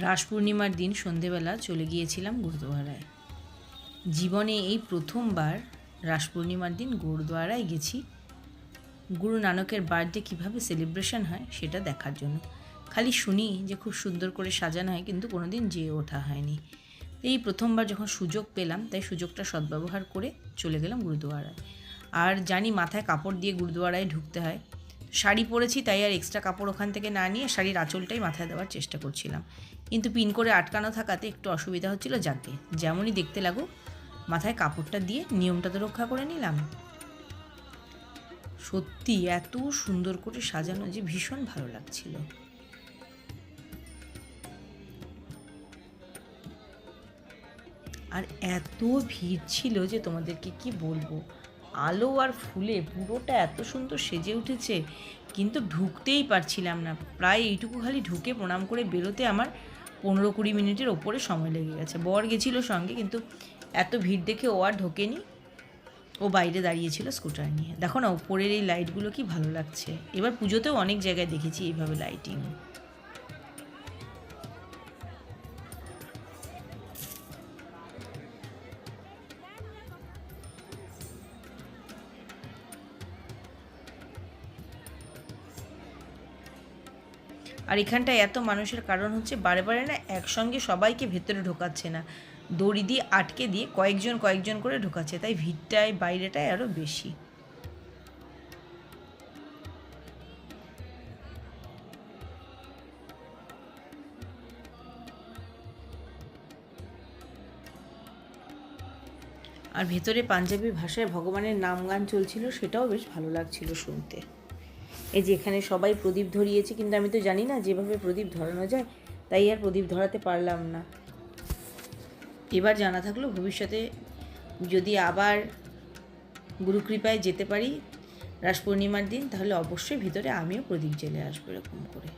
রাস পূর্ণিমার দিন সন্ধেবেলা চলে গিয়েছিলাম গুরুদুয়ারায়। জীবনে এই প্রথমবার রাস পূর্ণিমার দিন গুরুদুয়ারায় গেছি। গুরু নানকের বার্থডে কীভাবে সেলিব্রেশন হয় সেটা দেখার জন্য। খালি শুনি যে খুব সুন্দর করে সাজানো হয় কিন্তু কোনো দিন যেয়ে ওঠা হয়নি। এই প্রথমবার যখন সুযোগ পেলাম, তাই সুযোগটা সদ্ব্যবহার করে চলে গেলাম গুরুদুয়ারায়। আর জানি মাথায় কাপড় দিয়ে গুরুদুয়ারায় ঢুকতে হয় শাড়ি পরেছি, তাই আর এক্সট্রা কাপড় ওখান থেকে না নিয়ে শাড়ির আঁচলটাই মাথায় দেওয়ার চেষ্টা করছিলাম। কিন্তু পিন করে আটকানো থাকাতে একটু অসুবিধা হচ্ছিল যাকে। যেমনই দেখতে লাগুক, মাথায় কাপড়টা দিয়ে নিয়মটা তো রক্ষা করে নিলাম। সত্যি এত সুন্দর করে সাজানো যে ভীষণ ভালো লাগছিল। আর এত ভিড় ছিল যে তোমাদেরকে কি বলব? আলো আর ফুলে পুরোটা এত সুন্দর সেজে উঠেছে, কিন্তু ঢুকতেই পারছিলাম না। প্রায় এইটুকু খালি ঢুকে প্রণাম করে বেরোতে আমার পনেরো কুড়ি মিনিটের ওপরে সময় লেগে গেছে। বর গেছিল সঙ্গে, কিন্তু এত ভিড় দেখে ও আর ঢোকেনি। ও বাইরে দাঁড়িয়েছিল স্কুটার নিয়ে। দেখো না, ওপরের এই লাইটগুলো কি ভালো লাগছে। এবার পুজোতেও অনেক জায়গায় দেখেছি এইভাবে লাইটিং আর এখানটায় এত মানুষের কারণ হচ্ছে বারে বারে না একসঙ্গে সবাইকে ভেতরে ঢোকাচ্ছে না। দড়ি দিয়ে আটকে দিয়ে কয়েকজন কয়েকজন করে ঢোকাচ্ছে, তাই ভিড়টায়, বাইরেটায় আরও বেশি। আর ভেতরে পাঞ্জাবি ভাষায় ভগবানের নাম গান চলছিল, সেটাও বেশ ভালো লাগছিল শুনতে। এই যে এখানে সবাই প্রদীপ ধরিয়েছে, কিন্তু আমি তো জানি না যেভাবে প্রদীপ ধরানো যায়, তাই আর প্রদীপ ধরাতে পারলাম না। এবার জানা থাকল ভবিষ্যতে যদি আবার গুরুকৃপায় যেতে পারি রাস পূর্ণিমার দিন, তাহলে অবশ্যই ভিতরে আমিও প্রদীপ জেলে আসব এরকম করে।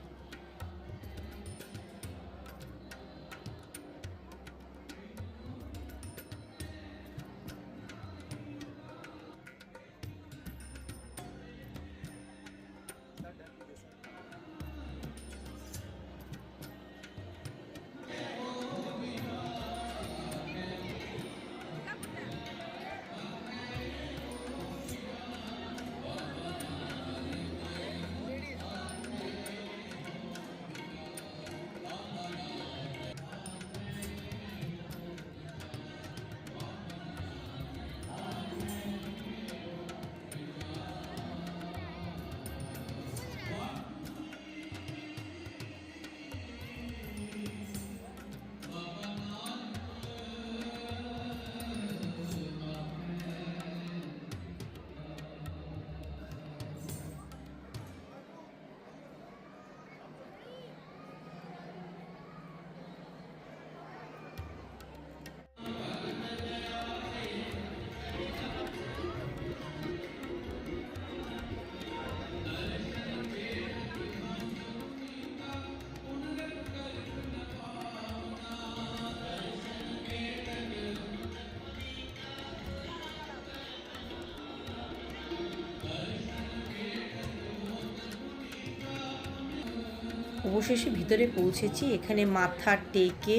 অবশেষে ভিতরে পৌঁছেছি। এখানে মাথা টেকে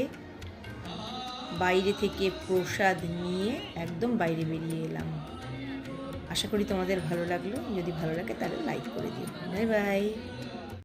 বাইরে থেকে প্রসাদ নিয়ে একদম বাইরে বেরিয়ে এলাম। আশা করি তোমাদের ভালো লাগল। যদি ভালো লাগে তাহলে লাইক করে দিও। Bye bye